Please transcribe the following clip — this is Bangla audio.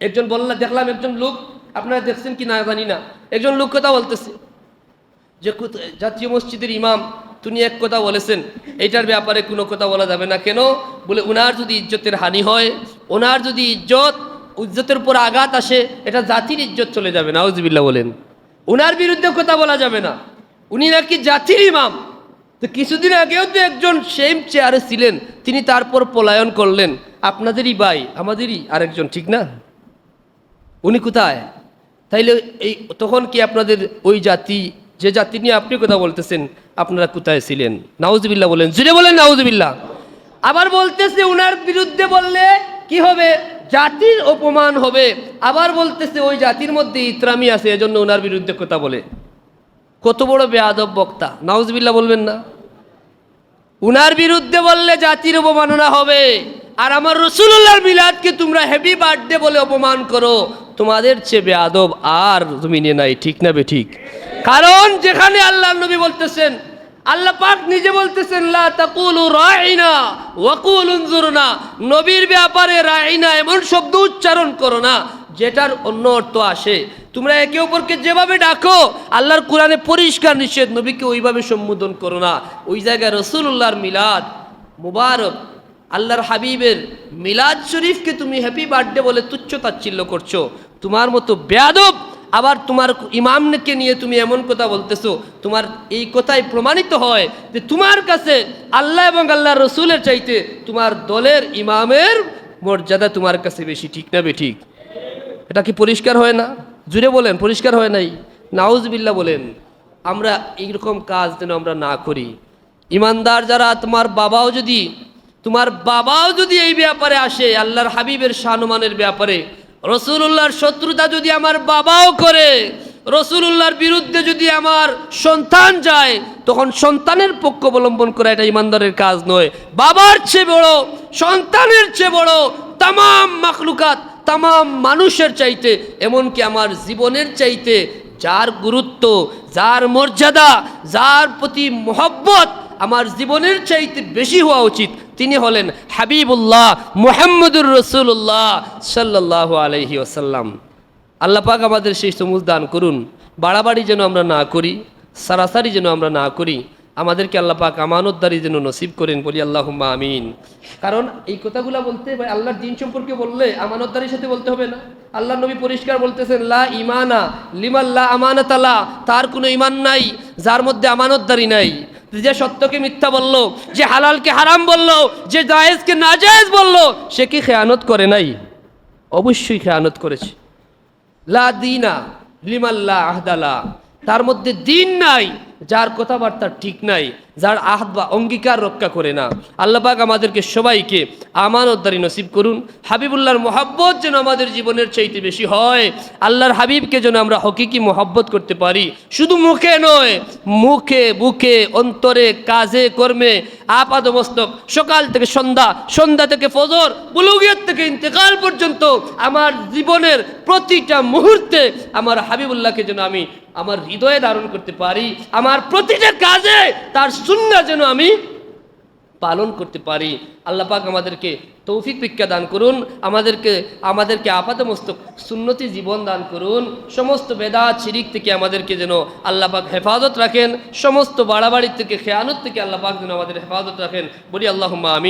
একজন বললা, দেখলাম একজন লোক, আপনারা দেখছেন কি না জানি না। একজন লোক কথা বলতেছে, যে জাতীয় মসজিদের ইমাম তিনি এক কথা বলেছেন এইটার ব্যাপারে কোনো কথা বলা যাবে না। কেন? বলে ওনার যদি ইজ্জতের হানি হয় ওনার যদি ইজ্জত ইজ্জতের উপর আঘাত আসে, এটা জাতির ইজ্জত চলে যাবে। না আউজবিল্লা বলেন। ওনার বিরুদ্ধে কথা বলা যাবে না। উনি নাকি জাতির ইমাম। তো কিছুদিন আগেও তো একজন সেম চেয়ারে ছিলেন, তিনি তারপর পলায়ন করলেন। আপনাদেরই ভাই, আমাদেরই আরেকজন, ঠিক না? উনি কোথায়? তাইলে এই তখন কি আপনাদের ওই জাতি, যে জাতি নিয়ে আপনি কথা বলতেছেন, আপনারা কোথায় ছিলেন? নাউজবিল্লা বলেন। জুড়ে বলেন নাউজবিল্লা আবার বলতেছে, উনার বিরুদ্ধে বললে কি হবে? জাতির অপমান হবে। আবার বলতেছে, ওই জাতির মধ্যে ইতরামি আছে, এজন্য ওনার বিরুদ্ধে কথা বলে। কত বড় বেয়াদব বক্তা। নাউজবিল্লা বলবেন না। উনার বিরুদ্ধে বললে জাতির অপমাননা হবে। আর আমার রসুল্লাহর মিলাদকে তোমরা হ্যাপি বার্থডে বলে অপমান করো। তোমাদের চেয়ে বেয়াদব আর তুমি নিয়ে নাই, ঠিক না ঠিক? কারণ যেখানে আল্লাহ নবী বলতেছেন, আল্লাহ পাক নিজে বলতেছেন, লা তাকুলু রাইনা ওয়াকুল উনজুরনা নবীর ব্যাপারে রাইনা এমন শব্দ উচ্চারণ করো না, যেটার অন্য অর্থ আসে। তোমরা একে অপরকে যেভাবে ডাকো, আল্লাহর কোরআনে পরিষ্কার নিষেধ, নবীকে ওইভাবে সম্বোধন করো না। ওই জায়গায় রসুল্লাহর মিলাদ মুবারক। আল্লাহর হাবিবের মিলাদ শরীফকে তুমি হ্যাপি বার্থডে বলে তুচ্ছ তাচ্ছিল্য করছ। তোমার মতো বেয়াদব আবার তোমার ইমামকে নিয়ে তুমি এমন কথা বলতেছো, তোমার এই কথাই প্রমাণিত হয় যে তোমার কাছে আল্লাহ এবং আল্লাহ রসুলের চাইতে তোমার দলের ইমামের মর্যাদা তোমার কাছে বেশি, ঠিক না বে ঠিক? এটা কি পরিষ্কার হয় না? জুড়ে বলেন, পরিষ্কার হয় নাই? নাউজবিল্লা বলেন, আমরা এইরকম কাজ যেন আমরা না করি। ইমানদার যারা, তোমার বাবাও যদি তোমার বাবাও যদি এই ব্যাপারে আসে, আল্লাহর হাবিবের সানুমানের ব্যাপারে রসুল্লাহর শত্রুতা যদি আমার বাবাও করে রসুল্লাহর বিরুদ্ধে যদি আমার সন্তান যায়, তখন সন্তানের পক্ষ অবলম্বন করা এটা ইমানদারের কাজ নয়। বাবার চেয়ে বড়, সন্তানের চেয়ে বড় তাম মাখলুকাত তাম মানুষের চাইতে, এমনকি আমার জীবনের চাইতে যার গুরুত্ব, যার মর্যাদা, যার প্রতি মোহব্বত আমার জীবনের চাইতে বেশি হওয়া উচিত। তিনি হলেন হাবিবুল্লাহ মুহাম্মদুর রসুল্লাহ সাল্লাহ আলহি ওসাল্লাম আল্লাহ পাক আমাদের সেই সমুজ দান করুন। বাড়াবাড়ি যেন আমরা না করি, সারাসারি যেন আমরা না করি, আমাদেরকে আল্লাহ পাক যেন নসিব করেন বলি আল্লাহ আমিন। কারণ এই কথাগুলো বলতে ভাই আল্লাহর দিন সম্পর্কে বললে আমানতদারির সাথে বলতে হবে না। আল্লাহ নবী পরিষ্কার বলতেছেন, লা ইমানা লিমাল্লা আমানতালা, তার কোনো ইমান নাই, যার মধ্যে আমানতদারি নাই। যে সত্যকে মিথ্যা বলল, যে হালালকে হারাম বলল, যে জায়েজকে নাজায়েজ বলল, সে কি খেয়ানত করে নাই? অবশ্যই খেয়ানত করেছে। লা দিনা লিমাল্লা আহদালা, তার মধ্যে দিন নাই, যার কথাবার্তা ঠিক নাই যার আহাদ বা অঙ্গীকার রক্ষা করে না। আল্লাপাক আমাদেরকে সবাইকে আমানতদারি নসিব করুন। হাবিবুল্লাহর মোহাব্বত যেন আমাদের জীবনের চাইতে বেশি হয়। আল্লাহর হাবিবকে যেন আমরা হকিকি মোহাব্বত করতে পারি। শুধু মুখে নয়, মুখে, বুকে, অন্তরে, কাজে, কর্মে আপাদ মস্তক সকাল থেকে সন্ধ্যা সন্ধ্যা থেকে ফজর বুলুগিয়ার থেকে ইন্তেকাল পর্যন্ত আমার জীবনের প্রতিটা মুহূর্তে আমার হাবিবুল্লাহকে যেন আমি আমার হৃদয়ে ধারণ করতে পারি। আমার প্রতিটা কাজে তার শূন্য যেন আমি পালন করতে পারি। আল্লাহ পাক আমাদেরকে তৌফিক ভিক্ষা দান করুন, আমাদেরকে আমাদেরকে আপাতমস্তক সুন্নতি জীবন দান করুন। সমস্ত বেদা চিরিক থেকে আমাদেরকে যেন আল্লাহ পাক হেফাজত রাখেন। সমস্ত বাড়াবাড়ির থেকে, খেয়ানত থেকে আল্লাহ পাক যেন আমাদের হেফাজত রাখেন। বলি আল্লাহ আমি